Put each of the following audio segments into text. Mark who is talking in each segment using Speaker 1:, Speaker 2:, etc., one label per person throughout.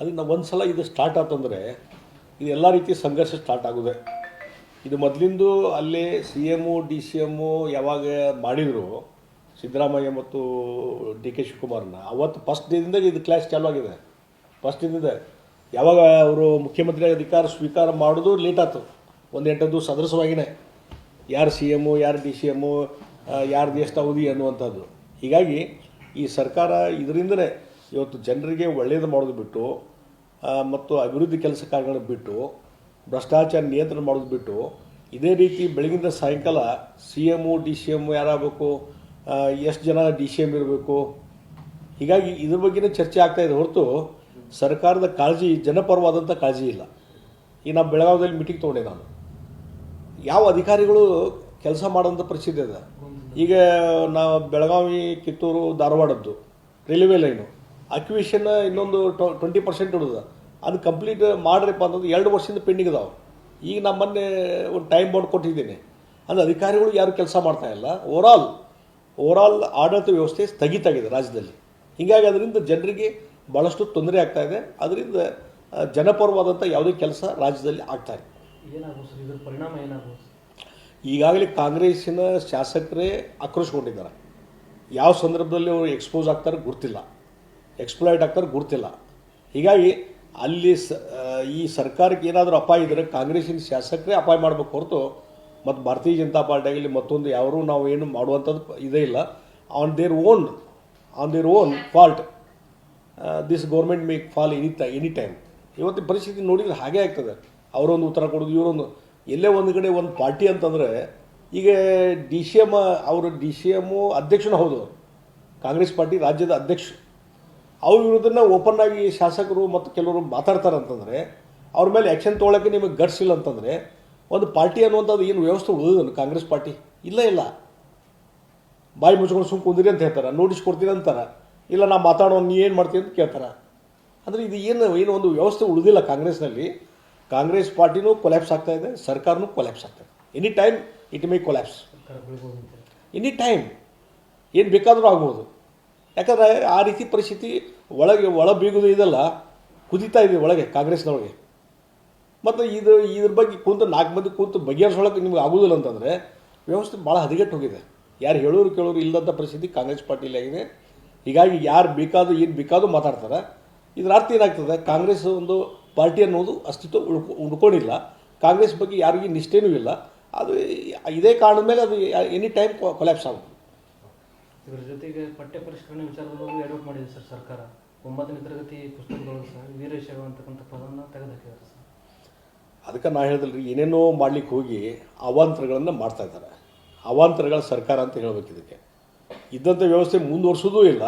Speaker 1: ನಾವು ಒಂದು ಸಲ ಇದು ಸ್ಟಾರ್ಟ್ ಆತಂದರೆ ಇದು ಎಲ್ಲ ರೀತಿ ಸಂಘರ್ಷ ಸ್ಟಾರ್ಟ್ ಆಗೋದೆ. ಇದು ಮೊದಲಿಂದು ಅಲ್ಲಿ C M D C M ಯಾವಾಗ ಮಾಡಿದರು ಸಿದ್ದರಾಮಯ್ಯ ಮತ್ತು ಡಿ ಕೆ ಶಿವಕುಮಾರ್ನ, ಅವತ್ತು ಫಸ್ಟ್ ಡೇದಿಂದ ಇದು ಕ್ಲಾಸ್ ಚಾಲೂ ಆಗಿದೆ. ಫಸ್ಟ್ ಡೇದಿಂದ ಯಾವಾಗ ಅವರು ಮುಖ್ಯಮಂತ್ರಿ ಅಧಿಕಾರ ಸ್ವೀಕಾರ ಮಾಡೋದು ಲೇಟ್ ಆಯ್ತು ಒಂದು ಎಂಟು ದಿವಸ ಸದೃಶವಾಗಿನೇ. ಯಾರು ಸಿ ಎಮ್ಮು ಯಾರು ಡಿ ಸಿ ಎಮ್ಮು ಯಾರು ಎಷ್ಟು ಅವಧಿ ಅನ್ನುವಂಥದ್ದು. ಹೀಗಾಗಿ ಈ ಸರ್ಕಾರ ಇದರಿಂದಲೇ ಇವತ್ತು ಜನರಿಗೆ ಒಳ್ಳೆಯದು ಮಾಡೋದು ಬಿಟ್ಟು ಮತ್ತು ಅಭಿವೃದ್ಧಿ ಕೆಲಸ ಕಾರ್ಯಗಳನ್ನು ಬಿಟ್ಟು, ಭ್ರಷ್ಟಾಚಾರ ನಿಯಂತ್ರಣ ಮಾಡೋದು ಬಿಟ್ಟು, ಇದೇ ರೀತಿ ಬೆಳಗಿಂದ ಸಾಯಂಕಾಲ C M D C M ಯಾರಾಗಬೇಕು ಎಷ್ಟು ಜನ ಡಿ ಸಿ ಎಂ ಇರಬೇಕು? ಹೀಗಾಗಿ ಇದ್ರ ಬಗ್ಗೆನೇ ಚರ್ಚೆ ಆಗ್ತಾ ಇದೆ ಹೊರತು ಸರ್ಕಾರದ ಕಾಳಜಿ ಜನಪರವಾದಂಥ ಕಾಳಜಿ ಇಲ್ಲ. ಈಗ ನಾವು ಬೆಳಗಾವಿಯಲ್ಲಿ ಮೀಟಿಂಗ್ ತೊಗೊಂಡೆ ನಾನು. ಯಾವ ಅಧಿಕಾರಿಗಳು ಕೆಲಸ ಮಾಡೋಂಥ ಪರಿಸ್ಥಿತಿ ಇದೆ. ಈಗ ನಾವು ಬೆಳಗಾವಿ, ಕಿತ್ತೂರು, ಧಾರವಾಡದ್ದು ರೈಲ್ವೆ ಲೈನು ಅಕ್ವಿಷನ್ ಇನ್ನೊಂದು ಟ್ವೆಂಟಿ ಪರ್ಸೆಂಟ್ ಉಳಿದ ಅದು ಕಂಪ್ಲೀಟ್ ಮಾಡ್ರಿಪ್ಪ ಅಂತಂದು ಎರಡು ವರ್ಷದಿಂದ ಪೆಂಡಿಂಗ್ ಇದಾವೆ. ಈಗ ನಾನು ಮೊನ್ನೆ ಒಂದು ಟೈಮ್ ಬೋರ್ಡ್ ಕೊಟ್ಟಿದ್ದೀನಿ. ಅಂದರೆ ಅಧಿಕಾರಿಗಳು ಯಾರು ಕೆಲಸ ಮಾಡ್ತಾ ಇಲ್ಲ. ಓವರಾಲ್ ಓವರಾಲ್ ಆಡಳಿತ ವ್ಯವಸ್ಥೆ ಸ್ಥಗಿತಾಗಿದೆ ರಾಜ್ಯದಲ್ಲಿ. ಹೀಗಾಗಿ ಅದರಿಂದ ಜನರಿಗೆ ಭಾಳಷ್ಟು ತೊಂದರೆ ಆಗ್ತಾ ಇದೆ. ಅದರಿಂದ ಜನಪರವಾದಂಥ ಯಾವುದೇ ಕೆಲಸ ರಾಜ್ಯದಲ್ಲಿ ಆಗ್ತಾ ಇದೆ
Speaker 2: ಸರ್? ಇದ್ರ ಪರಿಣಾಮ ಏನಾಗ್ಬೋದು
Speaker 1: ಈಗಾಗಲೇ ಕಾಂಗ್ರೆಸ್ಸಿನ ಶಾಸಕರೇ ಆಕ್ರೋಶಗೊಂಡಿದ್ದಾರೆ. ಯಾವ ಸಂದರ್ಭದಲ್ಲಿ ಅವರು ಎಕ್ಸ್ಪೋಸ್ ಆಗ್ತಾರೆ ಗುರ್ತಿಲ್ಲ ಎಕ್ಸ್ಪ್ಲಾಯ್ಡ್ ಆಗ್ತಾರೆ ಗುರ್ತಿಲ್ಲ. ಹೀಗಾಗಿ ಅಲ್ಲಿ ಸ ಈ ಸರ್ಕಾರಕ್ಕೆ ಏನಾದರೂ ಅಪಾಯ ಇದ್ದರೆ ಕಾಂಗ್ರೆಸ್ಸಿನ ಶಾಸಕರೇ ಅಪಾಯ ಮಾಡಬೇಕು ಹೊರತು ಮತ್ತು ಭಾರತೀಯ ಜನತಾ ಪಾರ್ಟಿ ಆಗಲಿ ಮತ್ತೊಂದು ಯಾರೂ ನಾವು ಏನು ಮಾಡುವಂಥದ್ದು ಇದೇ ಇಲ್ಲ. On their own on their own fault this government make fall any ಟ ಎನಿ ಟೈಮ್ ಇವತ್ತಿನ ಪರಿಸ್ಥಿತಿ ನೋಡಿದರೆ ಹಾಗೆ ಆಗ್ತದೆ. ಅವರೊಂದು ಉತ್ತರ ಕೊಡೋದು, ಇವರೊಂದು. ಎಲ್ಲೇ ಒಂದು ಕಡೆ ಒಂದು ಪಾರ್ಟಿ ಅಂತಂದರೆ, ಈಗ ಡಿ ಸಿ ಎಂ ಅವರು ಡಿ ಸಿ ಎಮ್ಮು ಅಧ್ಯಕ್ಷನೂ ಹೌದು. ಕಾಂಗ್ರೆಸ್ ಪಾರ್ಟಿ ರಾಜ್ಯದ ಅಧ್ಯಕ್ಷ. ಅವ್ರ ವಿರುದ್ಧನ ಓಪನ್ ಆಗಿ ಶಾಸಕರು ಮತ್ತು ಕೆಲವರು ಮಾತಾಡ್ತಾರೆ ಅಂತಂದರೆ ಅವ್ರ ಮೇಲೆ ಆ್ಯಕ್ಷನ್ ತೊಗೊಳಕ್ಕೆ ನಿಮಗೆ ಗಟ್ಸ್ ಇಲ್ಲ ಅಂತಂದರೆ ಒಂದು ಪಾರ್ಟಿ ಅನ್ನುವಂಥದ್ದು ಏನು ವ್ಯವಸ್ಥೆ ಉಳಿದನು ಕಾಂಗ್ರೆಸ್ ಪಾರ್ಟಿ? ಇಲ್ಲ ಇಲ್ಲ. ಬಾಯಿ ಮುಚ್ಕೊಂಡು ಸುಮ್ಮ ಕುಂದಿರಿ ಅಂತ ಹೇಳ್ತಾರೆ. ನೋಟಿಸ್ ಕೊಡ್ತೀನಿ ಅಂತಾರೆ. ಇಲ್ಲ ನಾ ಮಾತಾಡೋ ನೀ ಏನು ಮಾಡ್ತೀನಿ ಅಂತ ಕೇಳ್ತಾರೆ. ಅಂದರೆ ಇದು ಏನು ಏನು ಒಂದು ವ್ಯವಸ್ಥೆ ಉಳಿದಿಲ್ಲ ಕಾಂಗ್ರೆಸ್ನಲ್ಲಿ. ಕಾಂಗ್ರೆಸ್ ಪಾರ್ಟಿನೂ ಕೊಲ್ಯಾಪ್ಸ್ ಆಗ್ತಾ ಇದೆ ಸರ್ಕಾರನೂ ಕೊಲ್ಯಾಪ್ಸ್ ಆಗ್ತಾ ಇದೆ. Any time it may collapse any time ಏನು ಬೇಕಾದರೂ ಆಗ್ಬೋದು. ಯಾಕಂದರೆ ಆ ರೀತಿ ಪರಿಸ್ಥಿತಿ ಒಳಗೆ ಒಳ ಬೀಗುದು ಇದೆಲ್ಲ, ಕುದೀತಾ ಇದೆ ಒಳಗೆ, ಕಾಂಗ್ರೆಸ್ನೊಳಗೆ. ಮತ್ತು ಇದು, ಇದ್ರ ಬಗ್ಗೆ ಕೂತು, ನಾಲ್ಕು ಮಂದಿ ಕೂತು ಬಗೆಹರಿಸೋಳಕ್ಕೆ ನಿಮ್ಗೆ ಆಗೋದಿಲ್ಲ ಅಂತಂದರೆ ವ್ಯವಸ್ಥೆ ಭಾಳ ಹದಗೆಟ್ಟು ಹೋಗಿದೆ ಯಾರು ಹೇಳೋರು ಕೇಳೋರು ಇಲ್ಲದಂಥ ಪರಿಸ್ಥಿತಿ ಕಾಂಗ್ರೆಸ್ ಪಾರ್ಟಿಲಿ ಆಗಿದೆ. ಹೀಗಾಗಿ ಯಾರು ಬೇಕಾದರೂ, ಏನು ಬೇಕಾದರೂ ಮಾತಾಡ್ತಾರೆ. ಇದ್ರ ಅರ್ಥ ಏನಾಗ್ತದೆ? ಕಾಂಗ್ರೆಸ್ ಒಂದು ಪಾರ್ಟಿ ಅನ್ನೋದು ಅಸ್ತಿತ್ವ ಉಳ್ಕೊ, ಉಳ್ಕೊಂಡಿಲ್ಲ. ಕಾಂಗ್ರೆಸ್ ಬಗ್ಗೆ ಯಾರಿಗೂ ನಿಷ್ಠೆನೂ ಇಲ್ಲ. ಅದು, ಇದೇ ಕಾರಣದ ಮೇಲೆ ಅದು ಎನಿ ಟೈಮ್ ಕೊಲ್ಯಾಪ್ಸ್ ಆಗುತ್ತೆ.
Speaker 2: ಇದ್ರ ಜೊತೆಗೆ ಪಠ್ಯ ಪರಿಷ್ಕರಣೆ ವಿಚಾರದಲ್ಲೂ ಎಡವಟ್ ಮಾಡಿದೆ ಸರ್ ಸರ್ಕಾರ. ಒಂಬತ್ತನೇ ತರಗತಿ ಪುಸ್ತಕಗಳು ಸರ್, ವೀರಶೈವ ಅಂತಕ್ಕಂಥ ಪದವನ್ನು ತೆಗೆದುಹಾಕಿದ್ದಾರೆ ಸರ್.
Speaker 1: ಅದಕ್ಕೆ ನಾ ಹೇಳಿದ್ರಿ ಏನೇನೋ ಮಾಡ್ಲಿಕ್ಕೆ ಹೋಗಿ ಅವಾಂತರಗಳನ್ನು ಮಾಡ್ತಾ ಇದ್ದಾರೆ. ಅವಾಂತರಗಳ ಸರ್ಕಾರ ಅಂತ ಹೇಳ್ಬೇಕು ಇದಕ್ಕೆ. ಇದ್ದಂಥ ವ್ಯವಸ್ಥೆ ಮುಂದುವರ್ಸೋದೂ ಇಲ್ಲ,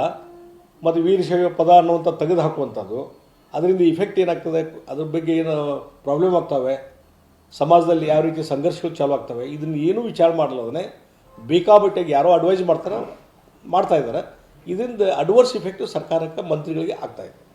Speaker 1: ಮತ್ತು ವೀರಶೈವ ಪದ ಅನ್ನುವಂಥ ತೆಗೆದು ಹಾಕುವಂಥದ್ದು ಅದರಿಂದ ಇಫೆಕ್ಟ್ ಏನಾಗ್ತದೆ, ಅದ್ರ ಬಗ್ಗೆ ಏನು ಪ್ರಾಬ್ಲಮ್ ಆಗ್ತವೆ, ಸಮಾಜದಲ್ಲಿ ಯಾವ ರೀತಿ ಸಂಘರ್ಷಗಳು ಚಾಲು ಆಗ್ತವೆ, ಇದನ್ನು ಏನೂ ವಿಚಾರ ಮಾಡಲ್ಲದೇ ಬೇಕಾಬಿಟ್ಟಾಗಿ ಯಾರೋ ಅಡ್ವೈಸ್ ಮಾಡ್ತಾರೆ ಮಾಡ್ತಾ ಇದ್ದಾರೆ. ಇದರಿಂದ ಅಡ್ವರ್ಸ್ ಇಫೆಕ್ಟು ಸರ್ಕಾರಕ್ಕೆ ಮಂತ್ರಿಗಳಿಗೆ ಆಗ್ತಾ ಇದೆ.